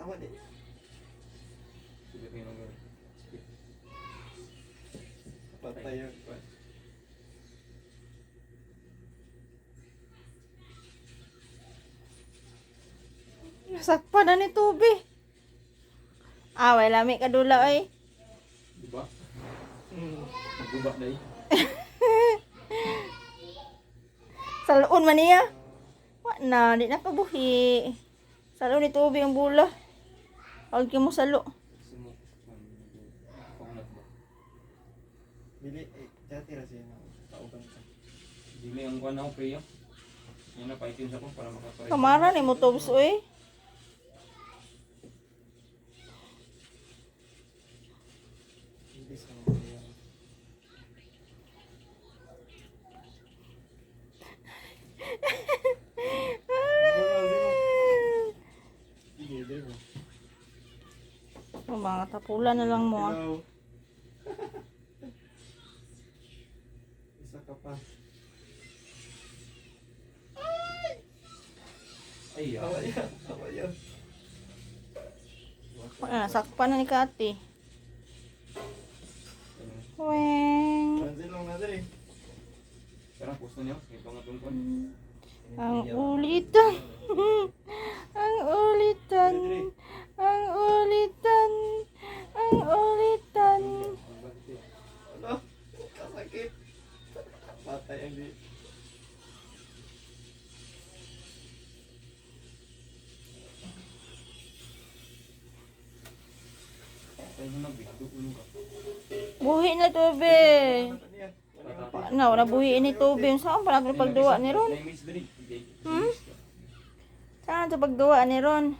Awa di. Sige, tingnan mo. Patay yun. Nasakpan na ni Tubi. Ah, way lami kadula oy. Di ba? Hmm. Guba na eh. Saloon man niya. Wa na, di na kabuhi. Salo ni Tubi ang bula. Huwag mo salo. Bili, eh, dati ra siya. Kauban ka. Dili ang kuwan ako, Priya. Yan na, paitin sa ko para makaparay. Kamara ni mo tubs oy. Hindi dire mo. Oh, mga tapulan na lang mo. ah. Hello. Isa ka pa. Ay, Awa yan. Awa yan. Wa na, nasakpan na ni Kati. Weng. Pansin lang Patay ang di. Ay, mo na, bigdo ulo ka. Buhi na Tubi. Ano yan? Wala nga pa. Na, wala buhi ni Tubi. Saan pa natin pagduwa ni Ron? Dali. Hmm? Saan sa pagduwa ni Ron?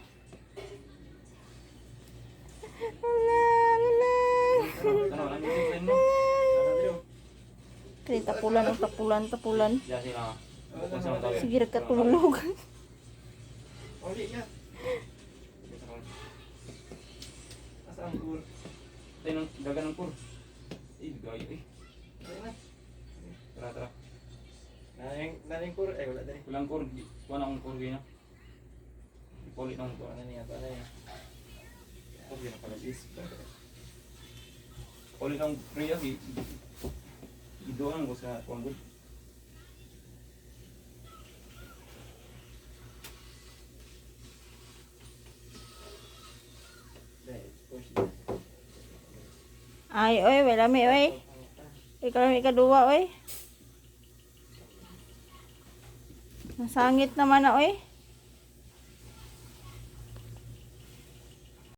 Kaya tapulan ang tapulan, tapulan. Sige, katulog. Asa ang cool? Tayo ng dagan ng kur. Eh, gayo eh. Na. Tara, tara. Naning, naning cool. Eh, wala din. Kulang kur. Kuha na akong kur gina. Ipulit ng kur. Ano niya? Ano niya? Kur gina pala. Ulit ng Priya. Idoan ko sa kuang good. Dahil, push. Ay, oy, wala mi, oy. Ikaw lang ikaduwa, oy. Nasangit naman na, oy.